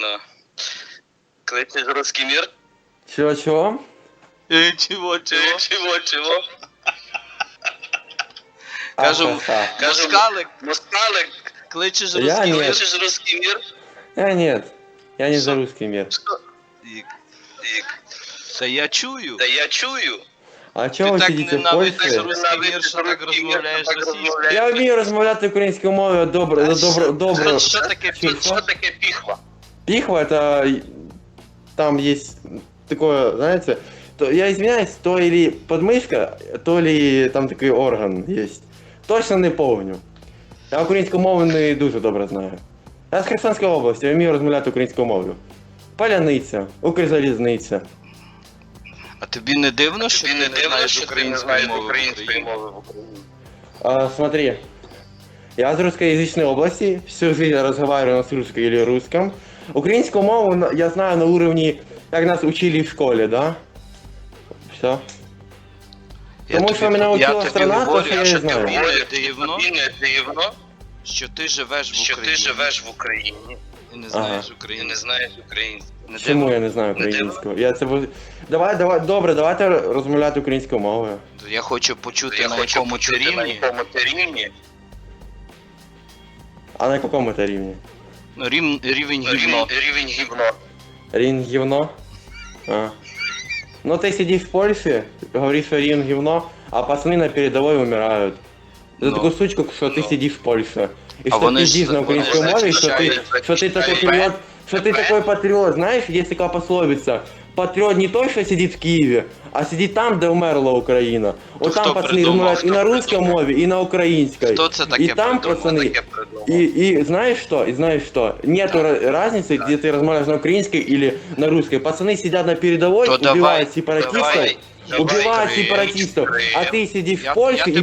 Ну. Кличеш русский мир? Чего, чего? Е, Чого, чого? Чего, чего? Кажу, Ха-ха-ха. Кажу, Москалик, Москалик, кличеш Я русський ні. мир? кличеш русский мир? Я нет. Я не за русский мир. І, Та я чую. Та я чую. А чого ви так сидите в Польщі? русский мир, що так Русский мир, розмовляєш що так російською? Я вмію розмовляти українською мовою добре, добре, добре. Що таке Що? Що таке піхва? Пихва это там есть такое, знаете, то, я извиняюсь, то или подмышка, то ли там такой орган есть. Точно не помню. Я українську мову не дуже добре знаю. Я з Херсонської області, я вмію розмовляти українською мовою. Паляниця, Укрзалізниця. А тобі не дивно, що Тобі ти не не дивно, знаєш що ти не української знаєш мови в української Україні? мови в Україні? А, смотри, я из русскоязычной области, всю жизнь разговариваю с русской или русском. Украинскую мову я знаю на уровне, как нас учили в школе, да? Все. Я Тому тобі- що мене я учила тобі страна, то говорю, що я що не знаю. дивно, дивно, що ти живеш в що ти живеш в Україні і не Ага. знаєш і України. не знаєш українську. Не Чому дивно? я не знаю Не українську? Я це буду- Давай, давай, добре, давайте розмовляти українською мовою. Я хочу почути Я на хочу якому почути, на рівні. якому ти рівні. А на якому це рівні? Ну, рівень, рівень гівно. Рівень, рівень гівно. Рівень гівно? А. Ну ты сидишь в Польше, говоришь, что рівень гівно, а пацаны на передовой умирают. За Ну. такую сучку, что ты Ну. сидишь в Польше. И А что вони ж- пиздишь на вони украинской ж мове, что ты, захищають- что ты такой захищають патриот, что ты тебе. такой патриот, знаешь, есть такая пословица. Патриот не той, что сидит в Киеве, а сидит там, де умерла Україна. Вот хто там пацаны придумав? розмовляють і Хто на русской придумав? мове, и на украинской. Хто це таке И там, придумав? пацаны, Таке придумав. и, и знаешь что? И знаешь что? Нету ра- разницы, где ты разговариваешь на украинской или на русской. Пацаны сидят на передовой, То давай, убивают сепаратистов, давай, Крим, сепаратистов, а ты сидишь в почув,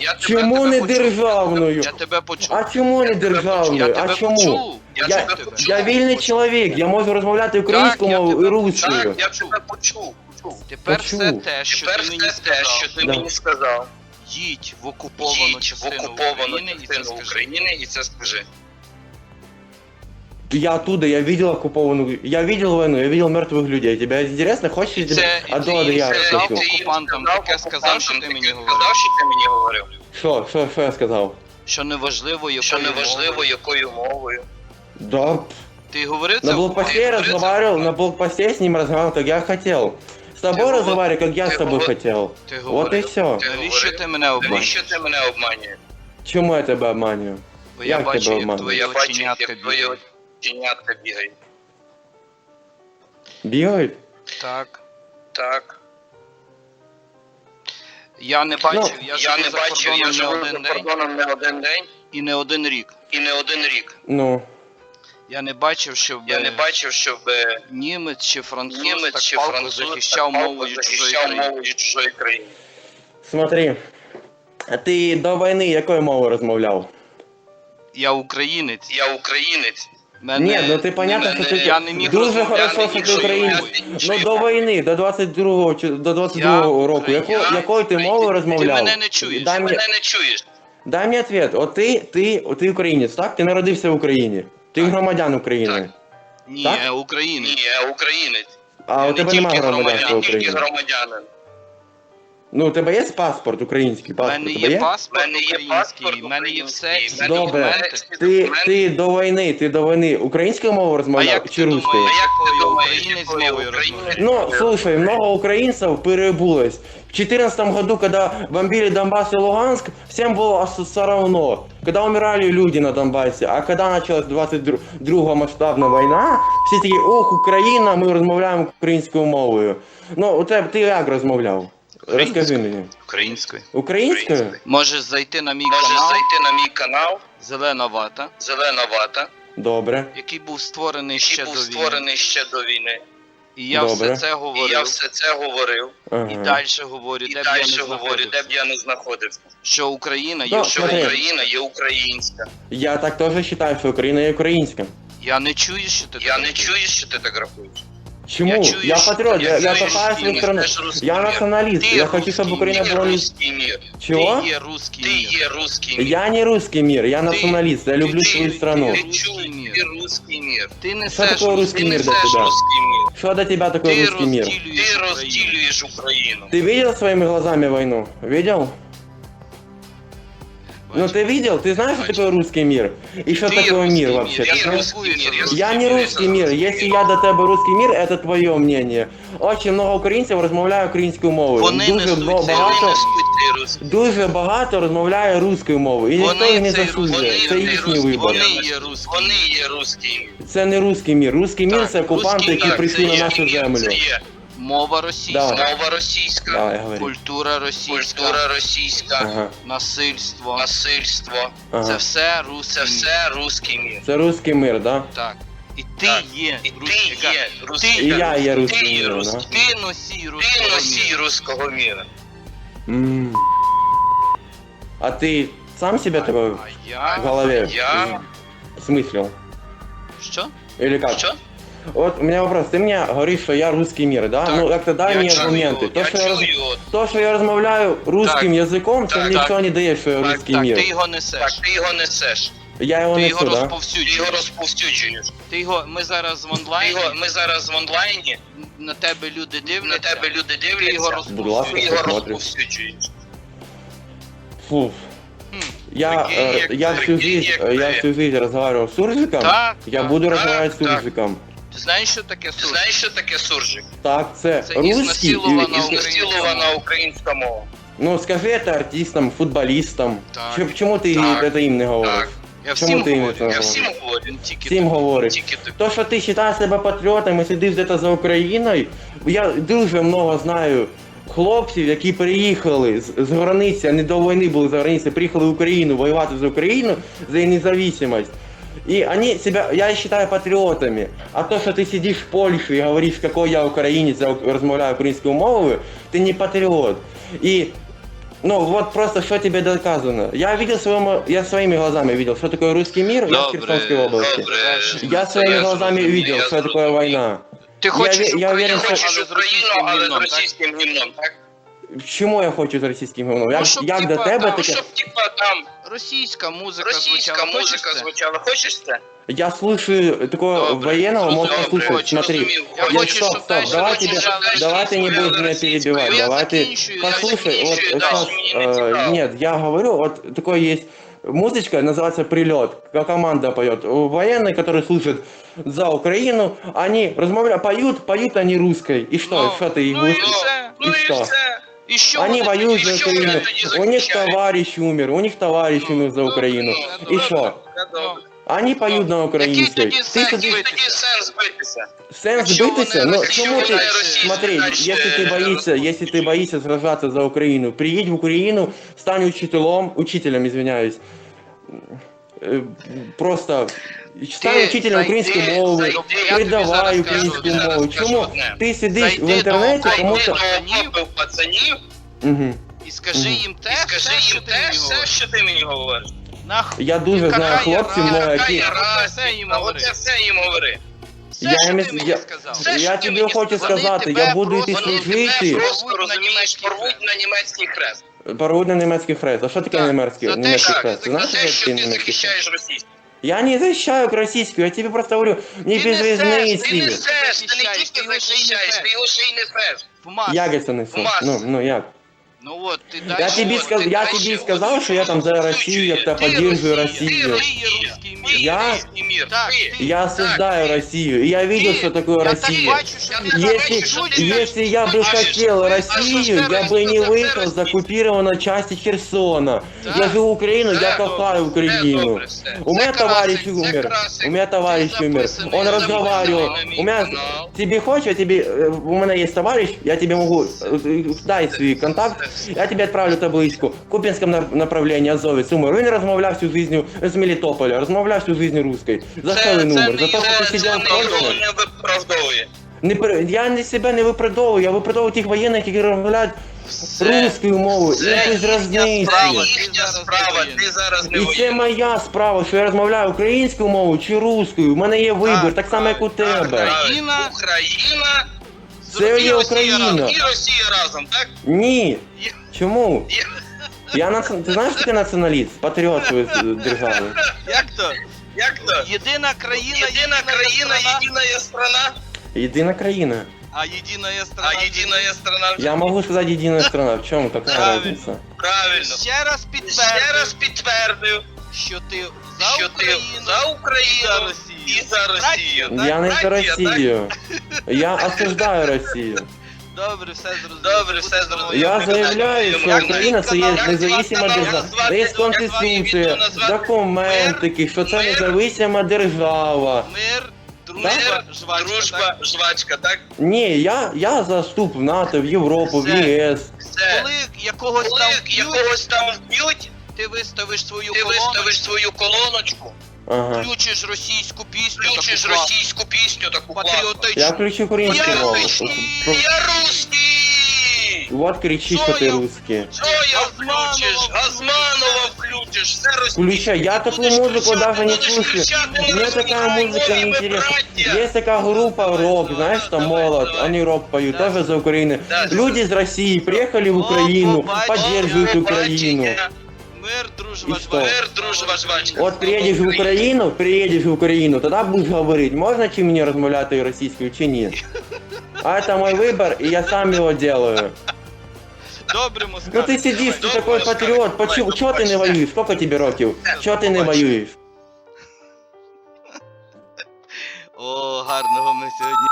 я тебе- чому не державною? Я тебе почув. А чому не державною? А чому? Я Я, вільний чоловік, я можу розмовляти українською мовою і русскою. Так, я тебе почув. Тепер Почув. все те, що Тепер ти мені все те, що сказав. ти Да. мені сказав. Їдь в окуповану Їдь в частину України і це скажи. Я оттуда, я видел оккупованную, я видел войну, я видел мертвых людей. Тебе интересно, хочешь я тебе Це от ти до їм я сказав расскажу? окупантам, таке сказав, що ти мені таке говорив. сказав, що ти мені говорив. Що, що, що я сказав? Що неважливо, якою Що неважливо, мовою. якою мовою. Да, Ти говорив це? на в блокпосте окупантам? я разговаривал, на блокпосте с ним разговаривал, как я хотел. С тобой говор- разговариваю, как я ты с тобой говор- хотел. Ти Вот и говорив. все. Ти Навіщо говорив. ти мене Навіщо обманюєш? ти мене обманюєш? Чему я тебя обманываю? Бо я Як бачу, тебе як обманюють? твої Я бачу, оченятка як твої бігають. оченятка бігають. Бегают? Так. Так. Я не бачив, я, Я живу не за бачив, я не живу один за день кордоном не один день і не один рік. і не один рік. Ну, Я не бачив, щоб Я не е, бачив, щоб е, німець чи француз німець так чи палко француз захищав так палко мовою чужої захищав країни. мовою чужої країни. смотри. А ти до війни якою мовою розмовляв? Я українець. Я українець. Мене, Ні, ну ти понятно, мене- що ти я не міг дуже хорошо, ти мовою. Ну до війни, до 22-го до 22-го року, яко, я- якою ти мовою розмовляв? мене не чуєш. Дай Ти мені, мене не чуєш. дай мені ответ. От ти, ти, ти українець, так? Ти народився в Україні. Ти Так. громадян України. Так. Ні, Так? я українець. Ні, я українець. А Я у тебе немає громадянства Я тільки громадянин. Ну, у тебе є паспорт український У паспорт? мене у тебе є паспорт мене є український, паспорт в мене є все, український, всі в Добре. документи. Ти, ти до війни, ти до війни українською мовою А розмовляв як чи ти русскою? думаєш, А як ти якою думаєш, українець якою мовою українець? розмовляє? Ну, слушай, много украинцев переобулось. В 2014 году, когда бомбили Донбасс и Луганск, всем было ос- все равно. Когда умирали люди на Донбассе, а когда началась 22 масштабная война, всі такі, ох, Україна, ми розмовляємо українською мовою. Ну, у тебе ти як розмовляв? Розкажи мені. Українською. Українською? Можеш зайти на мій Можеш канал зайти на мій канал Зелена вата, Зелена вата, Добре. який був створений ще був до війни. створений ще до війни. І я Добре. все це І я все це говорив. Ага. І далі говорю, І де б я не говорю, де б я не знаходився. Що Україна є Що смотри. Україна є українська. Я так теж вважаю, що Україна є українська. Я не чую, що ти Я так не чую, що ти так рахуєш. Чому? Я Я, чую, що- патріот, я, я я, чую, кохаю що свою ти страну. несеш русский Я мир. націоналіст, Ти я хочу, щоб русский, Україна Ти була... є не- русский мир. Чого? Ти є русський Ти мір. є русский мир. Я не русский мир, я националист, я ты- люблю ты- свою страну. Ти Русский чуєш, мир. тобі русський мір. Ти Що несеш таке русський Ти мір для несеш тебе? русський мір. Что до тебя такое Ти русский мир? розділюєш Ти Україну. розділюєш Україну. Ты видел своими глазами войну? Видел? Ну Бачиш? ты видел? Ты знаешь, что Бачу. такое русский мир? И что Ты такое русский мир мир. вообще? Я Ты Ти знаешь? русський мір. я Я не русский мир. Если я до тебе русский мир, это твое мнение. Очень много українців розмовляє українською мовою. Вони дуже несуть бо- цей багато, Вони несуть цей русський. дуже багато розмовляє руською мовою. І ніхто Вони їх не цей засуджує. русський- Це вони їхній русські, вибор. Вони є русські. Вони є русський мір. Це не русський мір. Русський мір Так, це окупанти, русський які мір, прийшли Це на є нашу мір, землю. Мова російська, Да. мова російська, Да, культура російська, культура російська, Ага, насильство. насильство. Це все русський Це все русський мір. Це русський мир, да? Так. І ти Так. є І ти русський. є І я є Ти русський є мир, да? Ти носій Ти руського носій руського міра. М. А ты сам себя такой А я... в голове Я- смыслил? Що? Или как? Що? Вот у меня вопрос. Ты мне говоришь, что я русский мир, да? Так. Ну, как-то дай Я мне чую, аргументы. То, я что я, раз- чую, от, то, что я размовляю русским языком, Так, це нічого не дає, що я Так, русский Так, мир. ти його так, несеш. ти його несеш. Я його Ти несу, його да? Ти його розповсюджуєш. розповсюджуєш. Ти його, ми зараз в Ти онлайні, його, ми зараз в онлайні, на тебе люди на дивляться. тебе люди Ти його дивляться, Будь ласка, ти розповсюджуєш. його посмотрю. розповсюджуєш. Фу. Хм. Я, Прикинь, э, як- я, всю прикинь, жизнь, як э, я ти. всю жизнь разговаривал с суржиком. Так, Я так. буду так, разговаривать с так. суржиком. Ти знаєш, що таке суржик? знаєш, що таке суржик? Так, це, Це русский. ізнасилована Українська мова. Ну скажи это артистам, футболистам. Так. Чому, ти Так. это їм не говориш? Так. Я Чому всім говорю. Я всім говорю. Тільки Всім говориш. Тільки ти. То, що ти вважаєш себе патріотом і сидиш десь за Україною, я дуже много знаю хлопців, які приїхали з, з границі, а не до війни були за границей, приїхали в Україну воювати за Україну, за її независимость. И они себя, я их считаю патриотами. А то, что ты сидишь в Польше и говоришь, какой я украинец, я размовляю украинскую мову, ты не патриот. И ну вот просто что тебе доказано. Я видел своему, я своими глазами видел, что такое русский мир, я в Херсонской области. Добре. Я своими Я глазами зрозумів, видел, я что такое война. Ти хочеш ве- я Україну, російським але з гімном, так? російським гімном, так? Чому я хочу з російським гімном? Як, щоб, як до типа, тебе там, Ну, таке? щоб типа там Російська музика російська звучала. музика Хочеш це? звучала. Хочеш це? Я слышу такого Добре, военного, можно зрозумів, слушать. хочу, Смотри, зрозумів. Я Хочеш, хочу, стоп, щоб стоп, дальше давай звучало тебе, російською, давай ты не російською, будешь меня російською. перебивать, Ну, я давай ты закінчую, я послушай, вот закінчую, да, сейчас, мені не э, цікаво. нет, я говорю, вот такой есть музычка, называется «Прилет», как команда поет. Военные, которые слышат за Украину, они размовляют, поют, поют они русской. И что, Ну, что ты их ну і будешь- все. Ну І і що? все. І що Они вони воюют тоді- за що вони Украину. тоді У них захищають? товарищ умер, у них товарищ Ну, умер за добре, Украину. ну, И что? Це добре. Они поют на украинской. тоді Ты сенс сидишь- битися? Тоді сенс битися. Сенс Якщо битися? вони Ну російські, чому ти вони російські, смотри, значить, если ты е, боишься, если ты боишься сражаться за Украину, приедь в Украину, стань учителем, учителем, извиняюсь. Э, Просто учителем зайди, української мови, зайди, передавай українську мову. Чому одне. ти сидиш Зайди в інтернеті, тому що. до пацанів. Мгм. І скажи їм те, і скажи все, що їм ти те, мені все, говориш. що ти мені говориш. Нахуй. Я дуже Яка знаю хлопців, ну, яка які. я це їм А говори. оце все їм говори. Все, Я що ти мені я- сказав. Все, Я що ти тобі мені хочу сказав. сказати, Вони я тебе буду йти просто- служити. Тебе просто Порвуть на розумієш, німецький порвуть хрест. на німецький хрест. Порвуть на німецький хрест. А що таке Так, німецький, за те, що хрест? ти Ти знаєш, За що таке ти німецький хрест? захищаєш російську. Я не защищаю российскую, я тебе просто говорю, не Ти без різниці. Ти не сеш, ти не тільки захищаєш, ти його ще й не сеш. масу. Як я це несу? Ну, ну як? Ну от, ти Я дальше. тобі, от, сказ... ти я дальше, тобі от, сказав, що я там за Росію, я тебе Ти поддерживаю Росія, Росію. Ти є русський мір. Я- Русський мір. Так, Ти. ти. Я осуждаю ти. Россию. и Я видел, Ти. что такое Я так Россия. бачу, що Я ти так Если, бачу, що ти если я бы бачиш. хотел А Россию, що я це бы не Росія? выехал Це за оккупированной части Херсона. Так. Я живу в Украину, я Все кохаю Все Украину. добре, все. У меня Це товарищ красить, це умер. красить. У меня товарищ Ты умер. записанный Он на разговаривал. мой У меня канал. тебе хочешь, я тебе э, у меня есть товарищ, я тебе могу э, дай свой контакт, Я тебе отправлю табличку. В Купинском на- направлении Азовец умер. Він розмовляв всю жизнь з Мелітополя, розмовляв всю жизнь русской. За що він умер? За те, що ти сидів в не Польщі? не виправдовує. Не при- я не себе не виправдовую, я виправдовую тих воєнних, які розмовляють русською мовою. Це їхня різниці. справа, Ти їхня зараз не справа, ти зараз не І це моя справа, що я розмовляю українською мовою чи руською. У мене є вибір, так само як у тебе. Україна- Україна Це і є Росія Україна. І Росія разом, так? Ні. Чому? Я нац... Ти знаєш, що таке націоналіст? Патріот своєї держави. Як то? Як то? Єдина країна, Єдина країна, страна. єдина страна, Единая краина. А єдина страна. а єдина страна. Я могу сказать единая страна. В чем какая Правильно. разница? Правильно. Ще раз Ще раз підтвердив, що ти за що ти Україну за і за Україну Росію. і за Росію. Так, Я не за братья, Россию. Я осуждаю Россию. Добре, все зрозуміло. Добре, все зрозуміло. Я заявляю, що Україна це є незалежна держава. Є конституція, документики, що це незалежна держава. Мир, дружба, Мир, жвачка. дружба, так? жвачка, так? Ні, я, я за вступ в НАТО, в Європу, в Все. ЄС. Все. Коли якогось Коли там б'ють, якогось там вб'ють, ти виставиш свою ти колону, виставиш свою колоночку, Ага. включиш російську пісню, включиш таку класну, російську пісню, таку патріотичну. Я включу українську Я мову. русский, я русский! Вот кричиш, що ти Що я- русский. Зоя Газманова включиш, Газманова включиш, все російське. Включай, я такую Будеш музыку даже не будеш слушаю. включати, не Мне такая музыка не мові ми интересна. браття. Есть такая группа рок, знаешь, там давай, молот, давай. они рок поют, тоже за Украину. Да. Люди из России приехали в О, Украину, побачення. поддерживают Украину. побачення. Мир, дружба, І що? жвачка. Мир, дружба, жвачка. Вот приедешь в Украину, приедешь в Украину, тогда будешь говорить, можно чи мені розмовляти російською чи ні. А это мой выбор, и я сам его делаю. Добре, Москва. Ну ты сидишь, ты Давай, такой давай, патриот, давай, почему, чё ты не давай. воюешь, сколько тебе років? Чё ты не Давай. воюєш? О, гарного ми сьогодні